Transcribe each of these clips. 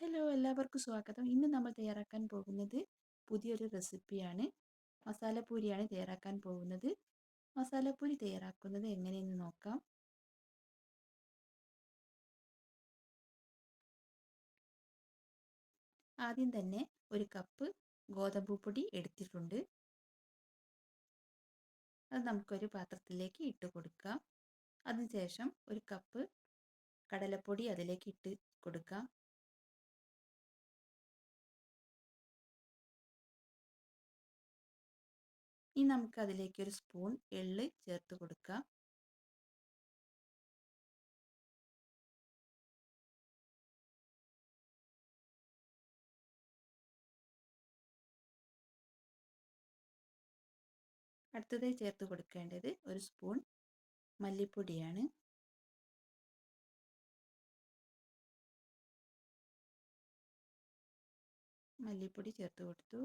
Hello എല്ലാവർക്കും സ്വാഗതം. ഇന്ന് നമ്മൾ തയ്യാറാക്കാൻ പോകുന്നത് പുതിയൊരു റെസിപ്പിയാണ്. മസാലപ്പൂരിയാണ് തയ്യാറാക്കാൻ പോകുന്നത്. മസാലപ്പൂരി തയ്യാറാക്കുന്നത് എങ്ങനെയെന്ന് നോക്കാം. ആദ്യം തന്നെ ഒരു കപ്പ് ഗോതമ്പ് പൊടി എടുത്തിട്ടുണ്ട്. അത് നമുക്കൊരു പാത്രത്തിലേക്ക് ഇട്ട് കൊടുക്കാം. അതിനുശേഷം ഒരു കപ്പ് കടലപ്പൊടി അതിലേക്ക് ഇട്ട് കൊടുക്കാം. ഇനി നമുക്ക് അതിലേക്ക് ഒരു സ്പൂൺ എള്ള് ചേർത്ത് കൊടുക്കാം. അടുത്തതായി ചേർത്ത് കൊടുക്കേണ്ടത് ഒരു സ്പൂൺ മല്ലിപ്പൊടിയാണ്. മല്ലിപ്പൊടി ചേർത്ത് കൊടുത്തു.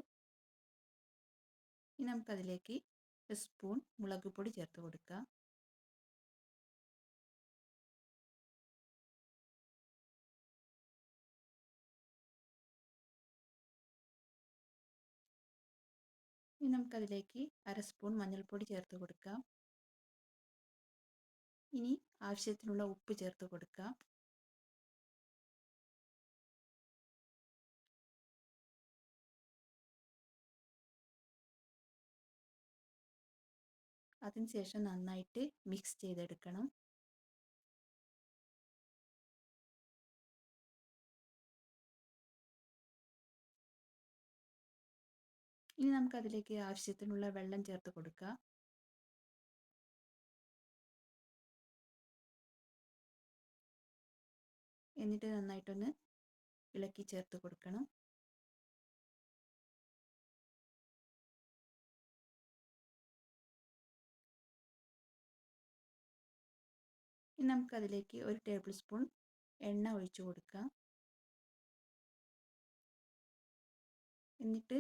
ഇനി നമുക്കതിലേക്ക് ഒരു സ്പൂൺ മുളക് പൊടി ചേർത്ത് കൊടുക്കുക ഇനി നമുക്കതിലേക്ക് അര സ്പൂൺ മഞ്ഞൾപ്പൊടി ചേർത്ത് കൊടുക്കാം. ഇനി ആവശ്യത്തിനുള്ള ഉപ്പ് ചേർത്ത് കൊടുക്കാം. അതിനുശേഷം നന്നായിട്ട് മിക്സ് ചെയ്തെടുക്കണം. ഇനി നമുക്ക് അതിലേക്ക് ആവശ്യത്തിനുള്ള വെള്ളം ചേർത്ത് കൊടുക്കുക. എന്നിട്ട് നന്നായിട്ടൊന്ന് ഇളക്കി ചേർത്ത് കൊടുക്കണം. ഇനി നമുക്കതിലേക്ക് ഒരു ടേബിൾ സ്പൂൺ എണ്ണ ഒഴിച്ചു കൊടുക്കുക. എന്നിട്ട്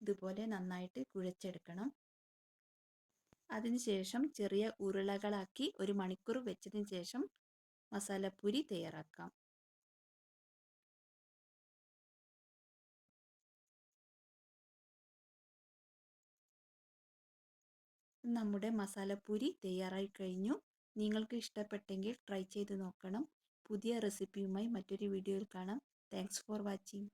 ഇതുപോലെ നന്നായിട്ട് കുഴച്ചെടുക്കണം. അതിനുശേഷം ചെറിയ ഉരുളകളാക്കി ഒരു മണിക്കൂർ വെച്ചതിന് ശേഷം മസാലപ്പൂരി തയ്യാറാക്കാം. നമ്മുടെ മസാലപ്പൂരി തയ്യാറായി കഴിഞ്ഞു. നിങ്ങൾക്ക് ഇഷ്ടപ്പെട്ടെങ്കിൽ ട്രൈ ചെയ്ത് നോക്കണം. പുതിയ റെസിപ്പിയുമായി മറ്റൊരു വീഡിയോയിൽ കാണാം. Thanks for watching